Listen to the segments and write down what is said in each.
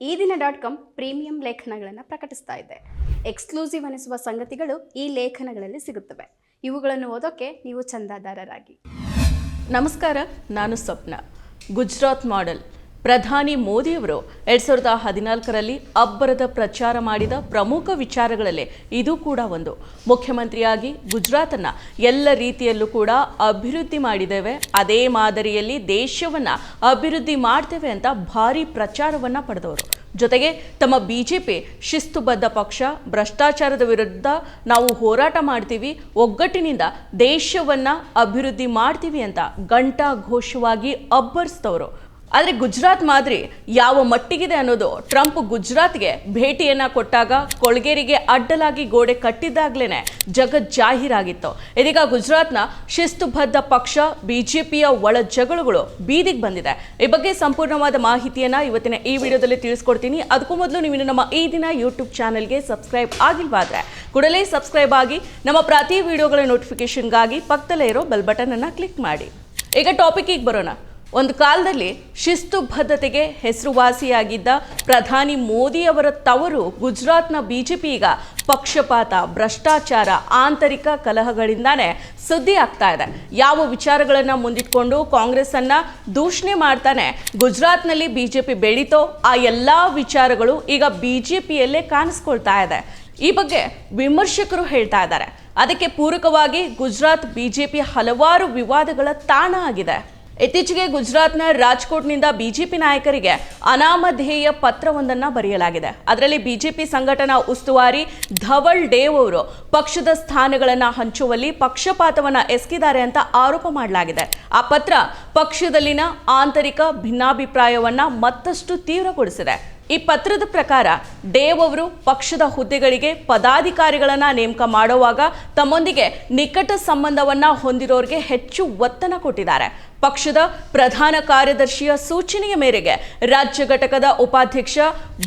ಈ Dina dot com premium ಲೇಖನಗಳನ್ನು ಪ್ರಕಟಿಸ್ತಾ ಇದೆ. ಎಕ್ಸ್ಕ್ಲೂಸಿವ್ ಅನಿಸುವ ಸಂಗತಿಗಳು ಈ ಲೇಖನಗಳಲ್ಲಿ ಸಿಗುತ್ತವೆ. ಇವುಗಳನ್ನು ಓದೋಕೆ ನೀವು ಚಂದಾದಾರರಾಗಿ. ನಮಸ್ಕಾರ, ನಾನು ಸ್ವಪ್ನ. ಗುಜರಾತ್ ಮಾಡೆಲ್ ಪ್ರಧಾನಿ ಮೋದಿಯವರು ಎರಡ್ ಸಾವಿರದ ಹದಿನಾಲ್ಕರಲ್ಲಿ ಅಬ್ಬರದ ಪ್ರಚಾರ ಮಾಡಿದ ಪ್ರಮುಖ ವಿಚಾರಗಳಲ್ಲಿ ಇದು ಕೂಡ ಒಂದು. ಮುಖ್ಯಮಂತ್ರಿಯಾಗಿ ಗುಜರಾತನ್ನ ಎಲ್ಲ ರೀತಿಯಲ್ಲೂ ಕೂಡ ಅಭಿವೃದ್ಧಿ ಮಾಡಿದ್ದೇವೆ. ಅದೇ ಮಾದರಿಯಲ್ಲಿ ದೇಶವನ್ನ ಅಭಿವೃದ್ಧಿ ಮಾಡ್ತೇವೆ ಅಂತ ಭಾರಿ ಪ್ರಚಾರವನ್ನ ಪಡೆದವರು. ಜೊತೆಗೆ ತಮ್ಮ ಬಿಜೆಪಿ ಶಿಸ್ತುಬದ್ಧ ಪಕ್ಷ, ಭ್ರಷ್ಟಾಚಾರದ ವಿರುದ್ಧ ನಾವು ಹೋರಾಟ ಮಾಡ್ತೀವಿ, ಒಗ್ಗಟ್ಟಿನಿಂದ ದೇಶವನ್ನು ಅಭಿವೃದ್ಧಿ ಮಾಡ್ತೀವಿ ಅಂತ ಘಂಟಾ ಘೋಷವಾಗಿ ಅಬ್ಬರಿಸಿದವರು. ಆದರೆ ಗುಜರಾತ್ ಮಾದರಿ ಯಾವ ಮಟ್ಟಿಗಿದೆ ಅನ್ನೋದು ಟ್ರಂಪ್ ಗುಜರಾತ್ಗೆ ಭೇಟಿಯನ್ನ ಕೊಟ್ಟಾಗ ಕೊಳಗೇರಿಗೆ ಅಡ್ಡಲಾಗಿ ಗೋಡೆ ಕಟ್ಟಿದ್ದಾಗ್ಲೇ ಜಗತ್ ಜಾಹೀರಾಗಿತ್ತು. ಇದೀಗ ಗುಜರಾತ್ನ ಶಿಸ್ತುಬದ್ಧ ಪಕ್ಷ, ಬಿಜೆಪಿಯ ಒಳ ಜಗಳಗಳು ಬೀದಿಗೆ ಬಂದಿದೆ. ಈ ಬಗ್ಗೆ ಸಂಪೂರ್ಣವಾದ ಮಾಹಿತಿಯನ್ನ ಇವತ್ತಿನ ಈ ವಿಡಿಯೋದಲ್ಲಿ ತಿಳಿಸ್ಕೊಡ್ತೀನಿ. ಅದಕ್ಕೂ ಮೊದಲು ನೀವು ನಮ್ಮ ಈ ದಿನ ಯೂಟ್ಯೂಬ್ ಚಾನೆಲ್ಗೆ ಸಬ್ಸ್ಕ್ರೈಬ್ ಆಗಿಲ್ವಾದ್ರೆ ಕೂಡಲೇ ಸಬ್ಸ್ಕ್ರೈಬ್ ಆಗಿ ನಮ್ಮ ಪ್ರತಿ ವಿಡಿಯೋಗಳ ನೋಟಿಫಿಕೇಶನ್ಗಾಗಿ ಪಕ್ಕದಲ್ಲೇ ಇರೋ ಬೆಲ್ ಬಟನ್ ಅನ್ನ ಕ್ಲಿಕ್ ಮಾಡಿ. ಈಗ ಟಾಪಿಕ್ಕಿಗೆ ಬರೋಣ. ಒಂದು ಕಾಲದಲ್ಲಿ ಶಿಸ್ತುಬದ್ಧತೆಗೆ ಹೆಸರುವಾಸಿಯಾಗಿದ್ದ ಪ್ರಧಾನಿ ಮೋದಿಯವರ ತವರು ಗುಜರಾತ್ನ ಬಿಜೆಪಿ ಈಗ ಪಕ್ಷಪಾತ, ಭ್ರಷ್ಟಾಚಾರ, ಆಂತರಿಕ ಕಲಹಗಳಿಂದಾನೇ ಸುದ್ದಿ ಆಗ್ತಾ ಇದೆ. ಯಾವ ವಿಚಾರಗಳನ್ನು ಮುಂದಿಟ್ಕೊಂಡು ಕಾಂಗ್ರೆಸ್ಸನ್ನು ದೂಷಣೆ ಮಾಡ್ತಾನೆ ಗುಜರಾತ್ನಲ್ಲಿ ಬಿಜೆಪಿ ಬೆಳೀತೋ ಆ ಎಲ್ಲ ವಿಚಾರಗಳು ಈಗ ಬಿಜೆಪಿಯಲ್ಲೇ ಕಾಣಿಸ್ಕೊಳ್ತಾ ಇದೆ. ಈ ಬಗ್ಗೆ ವಿಮರ್ಶಕರು ಹೇಳ್ತಾ ಇದ್ದಾರೆ. ಅದಕ್ಕೆ ಪೂರಕವಾಗಿ ಗುಜರಾತ್ ಬಿಜೆಪಿ ಹಲವಾರು ವಿವಾದಗಳ ತಾಣ ಆಗಿದೆ. ಇತ್ತೀಚೆಗೆ ಗುಜರಾತ್ನ ರಾಜ್ಕೋಟ್ನಿಂದ ಬಿಜೆಪಿ ನಾಯಕರಿಗೆ ಅನಾಮಧೇಯ ಪತ್ರವೊಂದನ್ನು ಬರೆಯಲಾಗಿದೆ. ಅದರಲ್ಲಿ ಬಿಜೆಪಿ ಸಂಘಟನಾ ಉಸ್ತುವಾರಿ ಧವಲ್ ಡೇವ್ ಅವರು ಪಕ್ಷದ ಸ್ಥಾನಗಳನ್ನು ಹಂಚುವಲ್ಲಿ ಪಕ್ಷಪಾತವನ್ನ ಎಸಗಿದ್ದಾರೆ ಅಂತ ಆರೋಪ ಮಾಡಲಾಗಿದೆ. ಆ ಪತ್ರ ಪಕ್ಷದಲ್ಲಿನ ಆಂತರಿಕ ಭಿನ್ನಾಭಿಪ್ರಾಯವನ್ನ ಮತ್ತಷ್ಟು ತೀವ್ರಗೊಳಿಸಿದೆ. ಈ ಪತ್ರದ ಪ್ರಕಾರ ಡೇವ್ ಅವರು ಪಕ್ಷದ ಹುದ್ದೆಗಳಿಗೆ ಪದಾಧಿಕಾರಿಗಳನ್ನ ನೇಮಕ ಮಾಡುವಾಗ ತಮ್ಮೊಂದಿಗೆ ನಿಕಟ ಸಂಬಂಧವನ್ನ ಹೊಂದಿರೋರಿಗೆ ಹೆಚ್ಚು ಒತ್ತನ ಕೊಟ್ಟಿದ್ದಾರೆ. ಪಕ್ಷದ ಪ್ರಧಾನ ಕಾರ್ಯದರ್ಶಿಯ ಸೂಚನೆಯ ಮೇರೆಗೆ ರಾಜ್ಯ ಘಟಕದ ಉಪಾಧ್ಯಕ್ಷ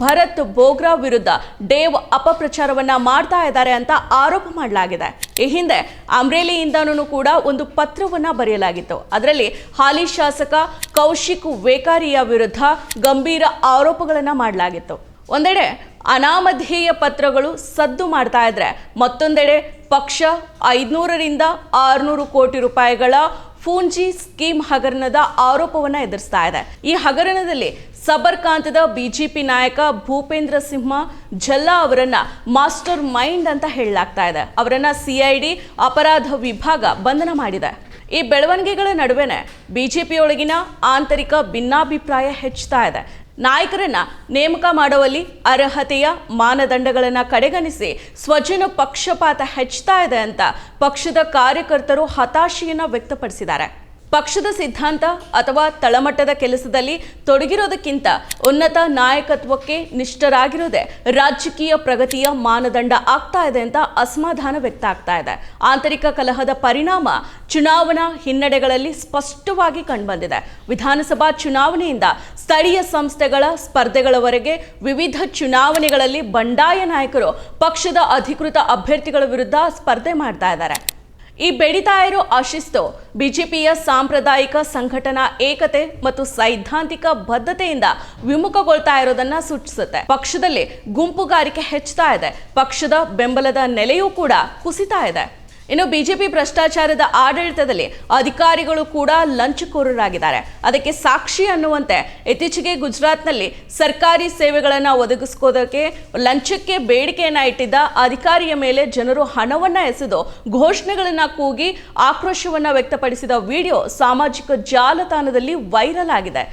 ಭರತ್ ಬೋಗ್ರಾ ವಿರುದ್ಧ ಡೇವ್ ಅಪಪ್ರಚಾರವನ್ನ ಮಾಡ್ತಾ ಇದ್ದಾರೆ ಅಂತ ಆರೋಪ ಮಾಡಲಾಗಿದೆ. ಈ ಹಿಂದೆ ಅಮ್ರೇಲಿಯಿಂದನೂ ಕೂಡ ಒಂದು ಪತ್ರವನ್ನ ಬರೆಯಲಾಗಿತ್ತು. ಅದರಲ್ಲಿ ಹಾಲಿ ಶಾಸಕ ಕೌಶಿಕ್ ವೇಕಾರಿಯ ವಿರುದ್ಧ ಗಂಭೀರ ಆರೋಪಗಳನ್ನ ಮಾಡಲಾಗಿತ್ತು. ಒಂದೆಡೆ ಅನಾಮಧೇಯ ಪತ್ರಗಳು ಸದ್ದು ಮಾಡ್ತಾ ಇದ್ರೆ ಮತ್ತೊಂದೆಡೆ ಪಕ್ಷ ಐದುನೂರರಿಂದ ಆರುನೂರು ಕೋಟಿ ರೂಪಾಯಿಗಳ ಫೂಂಜಿ ಸ್ಕೀಮ್ ಹಗರಣದ ಆರೋಪವನ್ನ ಎದುರಿಸ್ತಾ ಇದೆ. ಈ ಹಗರಣದಲ್ಲಿ ಸಬರ್ಕಾಂತದ ಬಿಜೆಪಿ ನಾಯಕ ಭೂಪೇಂದ್ರ ಸಿಂಹ ಝಲ್ಲಾ ಅವರನ್ನ ಮಾಸ್ಟರ್ ಮೈಂಡ್ ಅಂತ ಹೇಳಲಾಗ್ತಾ ಇದೆ. ಅವರನ್ನ ಸಿಐಡಿ ಅಪರಾಧ ವಿಭಾಗ ಬಂಧನ ಮಾಡಿದೆ. ಈ ಬೆಳವಣಿಗೆಗಳ ನಡುವೆನೆ ಬಿಜೆಪಿಯೊಳಗಿನ ಆಂತರಿಕ ಭಿನ್ನಾಭಿಪ್ರಾಯ ಹೆಚ್ಚುತ್ತಾ ಇದೆ. ನಾಯಕರನ್ನ ನೇಮಕ ಮಾಡುವಲ್ಲಿ ಅರ್ಹತೆಯ ಮಾನದಂಡಗಳನ್ನು ಕಡೆಗಣಿಸಿ ಸ್ವಜನ ಪಕ್ಷಪಾತ ಹೆಚ್ಚುತ್ತಾ ಇದೆ ಅಂತ ಪಕ್ಷದ ಕಾರ್ಯಕರ್ತರು ಹತಾಶೆಯನ್ನು ವ್ಯಕ್ತಪಡಿಸಿದ್ದಾರೆ. ಪಕ್ಷದ ಸಿದ್ಧಾಂತ ಅಥವಾ ತಳಮಟ್ಟದ ಕೆಲಸದಲ್ಲಿ ತೊಡಗಿರೋದಕ್ಕಿಂತ ಉನ್ನತ ನಾಯಕತ್ವಕ್ಕೆ ನಿಷ್ಠರಾಗಿರೋದೇ ರಾಜಕೀಯ ಪ್ರಗತಿಯ ಮಾನದಂಡ ಆಗ್ತಾ ಇದೆ ಅಂತ ಅಸಮಾಧಾನ ವ್ಯಕ್ತ ಆಗ್ತಾ ಇದೆ. ಆಂತರಿಕ ಕಲಹದ ಪರಿಣಾಮ ಚುನಾವಣಾ ಹಿನ್ನಡೆಗಳಲ್ಲಿ ಸ್ಪಷ್ಟವಾಗಿ ಕಂಡುಬಂದಿದೆ. ವಿಧಾನಸಭಾ ಚುನಾವಣೆಯಿಂದ ಸ್ಥಳೀಯ ಸಂಸ್ಥೆಗಳ ಸ್ಪರ್ಧೆಗಳವರೆಗೆ ವಿವಿಧ ಚುನಾವಣೆಗಳಲ್ಲಿ ಬಂಡಾಯ ನಾಯಕರು ಪಕ್ಷದ ಅಧಿಕೃತ ಅಭ್ಯರ್ಥಿಗಳ ವಿರುದ್ಧ ಸ್ಪರ್ಧೆ ಮಾಡ್ತಾ ಇದ್ದಾರೆ. ಈ ಬೆಳೀತಾ ಇರೋ ಅಶಿಸ್ತು, ಬಿಜೆಪಿಯ ಸಾಂಪ್ರದಾಯಿಕ ಸಂಘಟನಾ ಏಕತೆ ಮತ್ತು ಸೈದ್ಧಾಂತಿಕ ಬದ್ಧತೆಯಿಂದ ವಿಮುಖಗೊಳ್ತಾ ಇರೋದನ್ನ ಸೂಚಿಸುತ್ತೆ. ಪಕ್ಷದಲ್ಲಿ ಗುಂಪುಗಾರಿಕೆ ಹೆಚ್ಚುತ್ತಾ ಇದೆ. ಪಕ್ಷದ ಬೆಂಬಲದ ನೆಲೆಯೂ ಕೂಡ ಕುಸಿತಾ ಇದೆ. ಇನ್ನು ಬಿಜೆಪಿ ಭ್ರಷ್ಟಾಚಾರದ ಆಡಳಿತದಲ್ಲಿ ಅಧಿಕಾರಿಗಳು ಕೂಡ ಲಂಚಕೋರರಾಗಿದ್ದಾರೆ. ಅದಕ್ಕೆ ಸಾಕ್ಷಿ ಅನ್ನುವಂತೆ ಇತ್ತೀಚೆಗೆ ಗುಜರಾತ್ನಲ್ಲಿ ಸರ್ಕಾರಿ ಸೇವೆಗಳನ್ನು ಒದಗಿಸ್ಕೋದಕ್ಕೆ, ಲಂಚಕ್ಕೆ ಬೇಡಿಕೆಯನ್ನು ಇಟ್ಟಿದ್ದ ಅಧಿಕಾರಿಯ ಮೇಲೆ ಜನರು ಹಣವನ್ನು ಎಸೆದು ಘೋಷಣೆಗಳನ್ನು ಕೂಗಿ ಆಕ್ರೋಶವನ್ನು ವ್ಯಕ್ತಪಡಿಸಿದ ವಿಡಿಯೋ ಸಾಮಾಜಿಕ ಜಾಲತಾಣದಲ್ಲಿ ವೈರಲ್ ಆಗಿದೆ.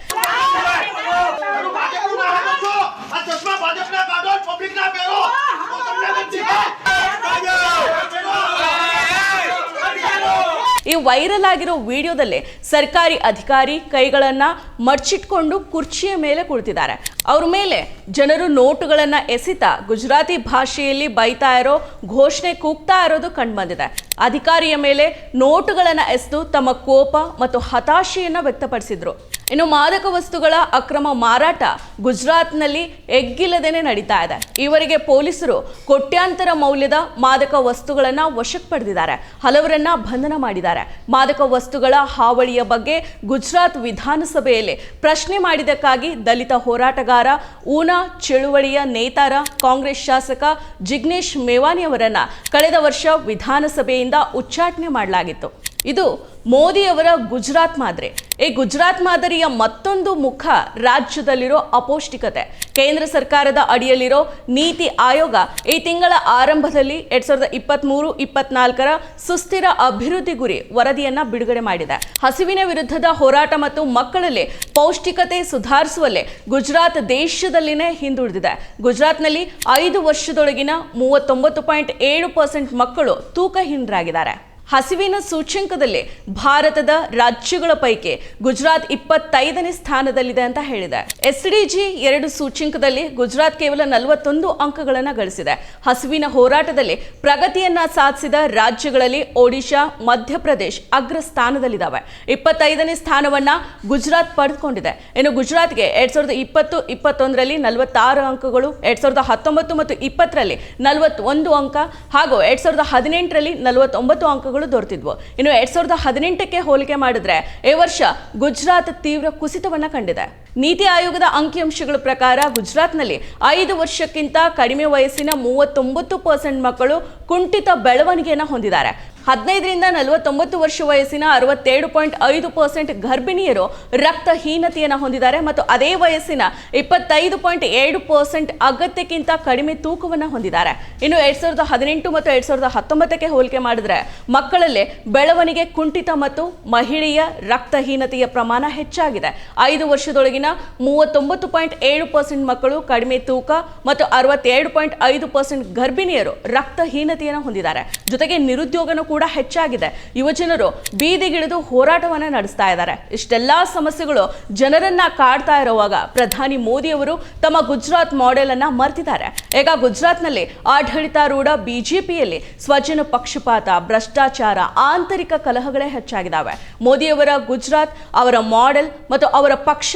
ಈ ವೈರಲ್ ಆಗಿರೋ ವಿಡಿಯೋದಲ್ಲಿ ಸರ್ಕಾರಿ ಅಧಿಕಾರಿ ಕೈಗಳನ್ನ ಮಡ್ಚಿಟ್ಕೊಂಡು ಕುರ್ಚಿಯ ಮೇಲೆ ಕುಳಿತಿದ್ದಾರೆ. ಅವ್ರ ಮೇಲೆ ಜನರು ನೋಟುಗಳನ್ನ ಎಸಿತಾ ಗುಜರಾತಿ ಭಾಷೆಯಲ್ಲಿ ಬೈತಾ ಇರೋ, ಘೋಷಣೆ ಕೂಗ್ತಾ ಇರೋದು ಕಂಡುಬಂದಿದೆ. ಅಧಿಕಾರಿಯ ಮೇಲೆ ನೋಟುಗಳನ್ನ ಎಸೆದು ತಮ್ಮ ಕೋಪ ಮತ್ತು ಹತಾಶೆಯನ್ನ ವ್ಯಕ್ತಪಡಿಸಿದ್ರು. ಇನ್ನು ಮಾದಕ ವಸ್ತುಗಳ ಅಕ್ರಮ ಮಾರಾಟ ಗುಜರಾತ್ನಲ್ಲಿ ಎಗ್ಗಿಲ್ಲದೇನೆ ನಡೀತಾ ಇದೆ. ಈವರೆಗೆ ಪೊಲೀಸರು ಕೋಟ್ಯಾಂತರ ಮೌಲ್ಯದ ಮಾದಕ ವಸ್ತುಗಳನ್ನು ವಶಕ್ಕೆ ಪಡೆದಿದ್ದಾರೆ. ಹಲವರನ್ನ ಬಂಧನ ಮಾಡಿದ್ದಾರೆ. ಮಾದಕ ವಸ್ತುಗಳ ಹಾವಳಿಯ ಬಗ್ಗೆ ಗುಜರಾತ್ ವಿಧಾನಸಭೆಯಲ್ಲಿ ಪ್ರಶ್ನೆ ಮಾಡಿದ್ದಕ್ಕಾಗಿ ದಲಿತ ಹೋರಾಟಗಾರ ಊನಾ ಚಳುವಳಿಯ ನೇತಾರ ಕಾಂಗ್ರೆಸ್ ಶಾಸಕ ಜಿಗ್ನೇಶ್ ಮೇವಾನಿ ಅವರನ್ನ ಕಳೆದ ವರ್ಷ ವಿಧಾನಸಭೆಯಿಂದ ಉಚ್ಚಾಟನೆ ಮಾಡಲಾಗಿತ್ತು. ಇದು ಮೋದಿಯವರ ಗುಜರಾತ್ ಮಾದರಿ. ಈ ಗುಜರಾತ್ ಮಾದರಿಯ ಮತ್ತೊಂದು ಮುಖ ರಾಜ್ಯದಲ್ಲಿರೋ ಅಪೌಷ್ಟಿಕತೆ. ಕೇಂದ್ರ ಸರ್ಕಾರದ ಅಡಿಯಲ್ಲಿರೋ ನೀತಿ ಆಯೋಗ ಈ ತಿಂಗಳ ಆರಂಭದಲ್ಲಿ ಎರಡ್ ಸಾವಿರದ ಇಪ್ಪತ್ತ್ಮೂರು ಇಪ್ಪತ್ನಾಲ್ಕರ ಸುಸ್ಥಿರ ಅಭಿವೃದ್ಧಿ ಗುರಿ ವರದಿಯನ್ನು ಬಿಡುಗಡೆ ಮಾಡಿದೆ. ಹಸಿವಿನ ವಿರುದ್ಧದ ಹೋರಾಟ ಮತ್ತು ಮಕ್ಕಳಲ್ಲಿ ಪೌಷ್ಟಿಕತೆ ಸುಧಾರಿಸುವಲ್ಲಿ ಗುಜರಾತ್ ದೇಶದಲ್ಲಿನೇ ಹಿಂದುಳಿದಿದೆ. ಗುಜರಾತ್ನಲ್ಲಿ ಐದು ವರ್ಷದೊಳಗಿನ ಮೂವತ್ತೊಂಬತ್ತು ಪಾಯಿಂಟ್ ಏಳು ಪರ್ಸೆಂಟ್ ಮಕ್ಕಳು ತೂಕಹೀನರಾಗಿದ್ದಾರೆ. ಹಸಿವಿನ ಸೂಚ್ಯಂಕದಲ್ಲಿ ಭಾರತದ ರಾಜ್ಯಗಳ ಪೈಕಿ ಗುಜರಾತ್ ಇಪ್ಪತ್ತೈದನೇ ಸ್ಥಾನದಲ್ಲಿದೆ ಅಂತ ಹೇಳಿದೆ. ಎಸ್ ಡಿ ಜಿ ಎರಡು ಸೂಚ್ಯಂಕದಲ್ಲಿ ಗುಜರಾತ್ ಕೇವಲ ನಲವತ್ತೊಂದು ಅಂಕಗಳನ್ನು ಗಳಿಸಿದೆ. ಹಸಿವಿನ ಹೋರಾಟದಲ್ಲಿ ಪ್ರಗತಿಯನ್ನ ಸಾಧಿಸಿದ ರಾಜ್ಯಗಳಲ್ಲಿ ಒಡಿಶಾ, ಮಧ್ಯಪ್ರದೇಶ ಅಗ್ರ ಸ್ಥಾನದಲ್ಲಿದ್ದಾವೆ ಇಪ್ಪತ್ತೈದನೇ ಸ್ಥಾನವನ್ನ ಗುಜರಾತ್ ಪಡೆದುಕೊಂಡಿದೆ. ಇನ್ನು ಗುಜರಾತ್ಗೆ ಎರಡ್ ಸಾವಿರದ ಇಪ್ಪತ್ತು, ಇಪ್ಪತ್ತೊಂದರಲ್ಲಿ ನಲವತ್ತಾರು ಅಂಕಗಳು, ಎರಡ್ ಸಾವಿರದ ಹತ್ತೊಂಬತ್ತು ಮತ್ತು ಇಪ್ಪತ್ತರಲ್ಲಿ ನಲವತ್ತೊಂದು ಅಂಕ ಹಾಗೂ ಎರಡ್ ಸಾವಿರದ ಹದಿನೆಂಟರಲ್ಲಿ ನಲವತ್ತೊಂಬತ್ತು ಅಂಕಗಳು ದೊರೆತಿದ್ವು. ಇನ್ನು ಎರಡ್ ಸಾವಿರದ ಹದಿನೆಂಟಕ್ಕೆ ಹೋಲಿಕೆ ಮಾಡಿದ್ರೆ ಈ ವರ್ಷ ಗುಜರಾತ್ ತೀವ್ರ ಕುಸಿತವನ್ನ ಕಂಡಿದೆ. ನೀತಿ ಆಯೋಗದ ಅಂಕಿಅಂಶಗಳ ಪ್ರಕಾರ ಗುಜರಾತ್ನಲ್ಲಿ ಐದು ವರ್ಷಕ್ಕಿಂತ ಕಡಿಮೆ ವಯಸ್ಸಿನ ಮೂವತ್ತೊಂಬತ್ತು ಪರ್ಸೆಂಟ್ ಮಕ್ಕಳು ಕುಂಠಿತ ಬೆಳವಣಿಗೆಯನ್ನು ಹೊಂದಿದ್ದಾರೆ. ಹದಿನೈದರಿಂದ ನಲವತ್ತೊಂಬತ್ತು ವರ್ಷ ವಯಸ್ಸಿನ ಅರವತ್ತೇಳು ಪಾಯಿಂಟ್ ಐದು ಪರ್ಸೆಂಟ್ ಗರ್ಭಿಣಿಯರು ರಕ್ತಹೀನತೆಯನ್ನು ಹೊಂದಿದ್ದಾರೆ ಮತ್ತು ಅದೇ ವಯಸ್ಸಿನ ಇಪ್ಪತ್ತೈದು ಪಾಯಿಂಟ್ ಏಳು ಪರ್ಸೆಂಟ್ ಅಗತ್ಯಕ್ಕಿಂತ ಕಡಿಮೆ ತೂಕವನ್ನು ಹೊಂದಿದ್ದಾರೆ. ಇನ್ನು ಎರಡ್ ಸಾವಿರದ ಹದಿನೆಂಟು ಮತ್ತು ಎರಡ್ ಸಾವಿರದ ಹತ್ತೊಂಬತ್ತಕ್ಕೆ ಹೋಲಿಕೆ ಮಾಡಿದ್ರೆ ಮಕ್ಕಳಲ್ಲಿ ಬೆಳವಣಿಗೆ ಕುಂಠಿತ ಮತ್ತು ಮಹಿಳೆಯ ರಕ್ತಹೀನತೆಯ ಪ್ರಮಾಣ ಹೆಚ್ಚಾಗಿದೆ. ಐದು ವರ್ಷದೊಳಗಿನ ಮೂವತ್ತೊಂಬತ್ತು ಪಾಯಿಂಟ್ ಏಳು ಪರ್ಸೆಂಟ್ ಮಕ್ಕಳು ಕಡಿಮೆ ತೂಕ ಮತ್ತು ಅರವತ್ತೆರಡು ಪಾಯಿಂಟ್ ಐದು ಪರ್ಸೆಂಟ್ ಗರ್ಭಿಣಿಯರು ರಕ್ತಹೀನತೆಯನ್ನು ಹೊಂದಿದ್ದಾರೆ. ಜೊತೆಗೆ ನಿರುದ್ಯೋಗನೂ ಕೂಡ ಹೆಚ್ಚಾಗಿದೆ. ಯುವಜನರು ಬೀದಿಗಿಳಿದು ಹೋರಾಟವನ್ನ ನಡೆಸ್ತಾ ಇದ್ದಾರೆ. ಇಷ್ಟೆಲ್ಲ ಸಮಸ್ಯೆಗಳು ಜನರನ್ನ ಕಾಡ್ತಾ ಇರುವಾಗ ಪ್ರಧಾನಿ ಮೋದಿ ಅವರು ತಮ್ಮ ಗುಜರಾತ್ ಮಾಡೆಲ್ ಅನ್ನ ಮರೆತಿದ್ದಾರೆ. ಈಗ ಗುಜರಾತ್ನಲ್ಲಿ ಆಡಳಿತಾರೂಢ ಬಿಜೆಪಿಯಲ್ಲಿ ಸ್ವಜನ ಪಕ್ಷಪಾತ, ಭ್ರಷ್ಟಾಚಾರ, ಆಂತರಿಕ ಕಲಹಗಳೇ ಹೆಚ್ಚಾಗಿದ್ದಾವೆ. ಮೋದಿಯವರ ಗುಜರಾತ್, ಅವರ ಮಾಡೆಲ್ ಮತ್ತು ಅವರ ಪಕ್ಷ